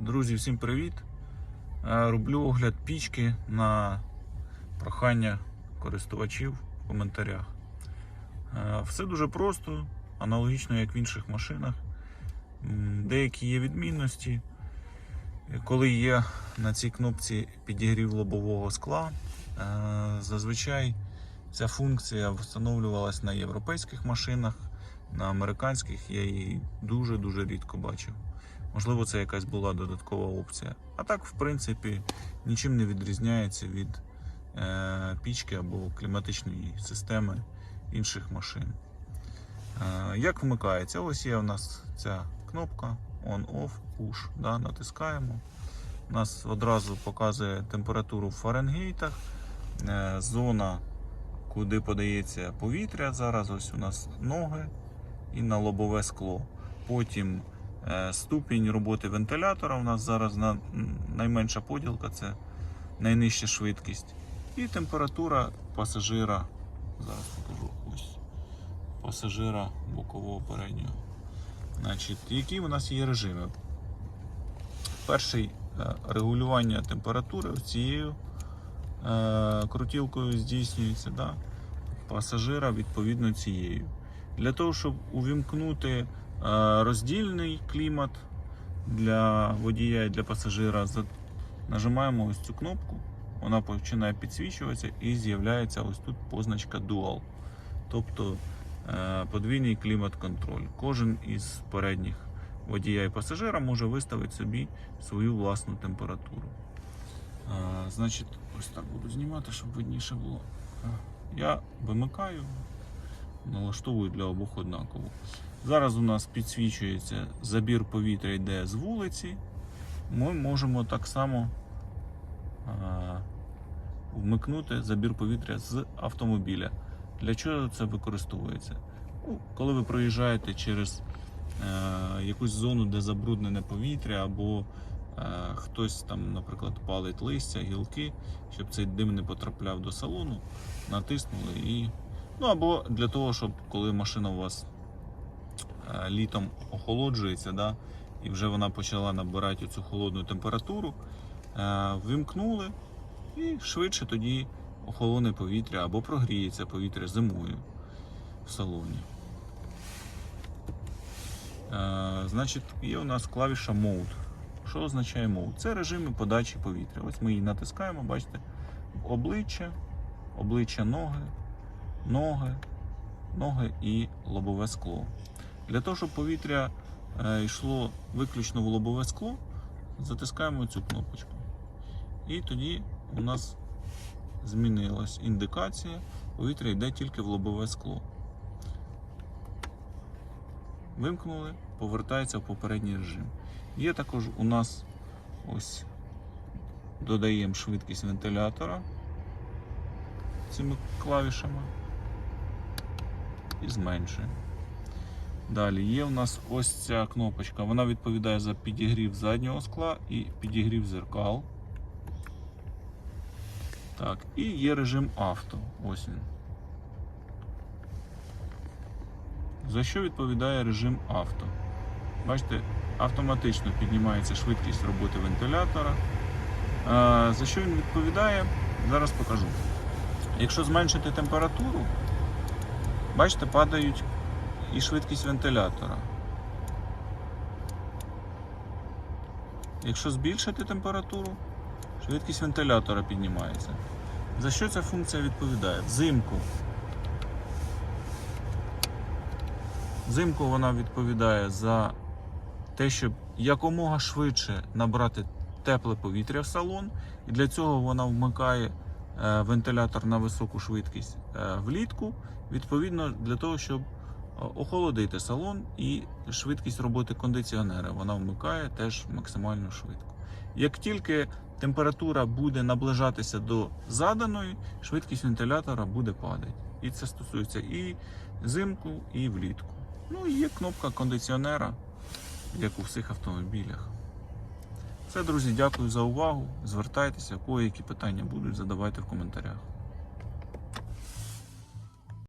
Друзі, всім привіт! Е, Роблю огляд пічки на прохання користувачів в коментарях. Е, Все дуже просто, аналогічно як в інших машинах. Деякі є відмінності. Коли є на цій кнопці підігрів лобового скла, е, зазвичай ця функція встановлювалась на європейських машинах, на американських я її дуже-дуже рідко бачив. Можливо, це якась була додаткова опція. А так, в принципі, нічим не відрізняється від е, пічки або кліматичної системи інших машин. Е, як вмикається? Ось є у нас ця кнопка On-Off, Push. Да, натискаємо. У нас одразу показує температуру в Фаренгейтах, е, зона, куди подається повітря. Зараз ось у нас ноги і на лобове скло. Потім Е, Ступінь роботи вентилятора у нас зараз на найменша поділка це найнижча швидкість. І температура пасажира. Зараз покажу ось пасажира бокового переднього. Значить, які у нас є режими? Перший е, регулювання температури цією е, крутілкою здійснюється. Да? Пасажира відповідно цією. Для того, щоб увімкнути е, роздільний клімат для водія і для пасажира, нажимаємо ось цю кнопку, вона починає підсвічуватися і з'являється ось тут позначка Dual. Тобто е, подвійний клімат-контроль. Кожен із передніх водія і пасажира може виставити собі свою власну температуру. Е, Значить, ось так буду знімати, щоб видніше було. Я вимикаю, налаштовую для обох однаково. Зараз у нас підсвічується забір повітря йде з вулиці. Ми можемо так само вмикнути забір повітря з автомобіля. Для чого це використовується? Ну, коли ви проїжджаєте через е, якусь зону, де забруднене повітря, або е, хтось там, наприклад, палить листя, гілки, щоб цей дим не потрапляв до салону, натиснули і. Ну або для того, щоб коли машина у вас е, літом охолоджується, да, і вже вона почала набирати цю холодну температуру, е, вимкнули і швидше тоді охолоне повітря або прогріється повітря зимою в салоні. Е, Значить, є у нас клавіша Mode. Що означає Mode? Це режими подачі повітря. Ось ми її натискаємо, бачите, обличчя, обличчя ноги, ноги, ноги і лобове скло. Для того, щоб повітря е, йшло виключно в лобове скло, затискаємо цю кнопочку. І тоді у нас змінилась індикація, повітря йде тільки в лобове скло. Вимкнули, повертається в попередній режим. Є також у нас ось додаємо швидкість вентилятора цими клавішами і зменшуємо. Далі є у нас ось ця кнопочка. Вона відповідає за підігрів заднього скла і підігрів зеркал. Так, і є режим авто. Ось він. За що відповідає режим авто? Бачите, автоматично піднімається швидкість роботи вентилятора. За що він відповідає? Зараз покажу. Якщо зменшити температуру, бачите, падають і швидкість вентилятора. Якщо збільшити температуру, швидкість вентилятора піднімається. За що ця функція відповідає? Взимку. Взимку вона відповідає за те, щоб якомога швидше набрати тепле повітря в салон, і для цього вона вмикає вентилятор на високу швидкість е, влітку, відповідно для того, щоб е, охолодити салон і швидкість роботи кондиціонера вона вмикає теж максимально швидко. Як тільки температура буде наближатися до заданої, швидкість вентилятора буде падати. І це стосується і зимку, і влітку. Ну і є кнопка кондиціонера, як у всіх автомобілях. Все, друзі, дякую за увагу. Звертайтеся, кого які питання будуть, задавайте в коментарях.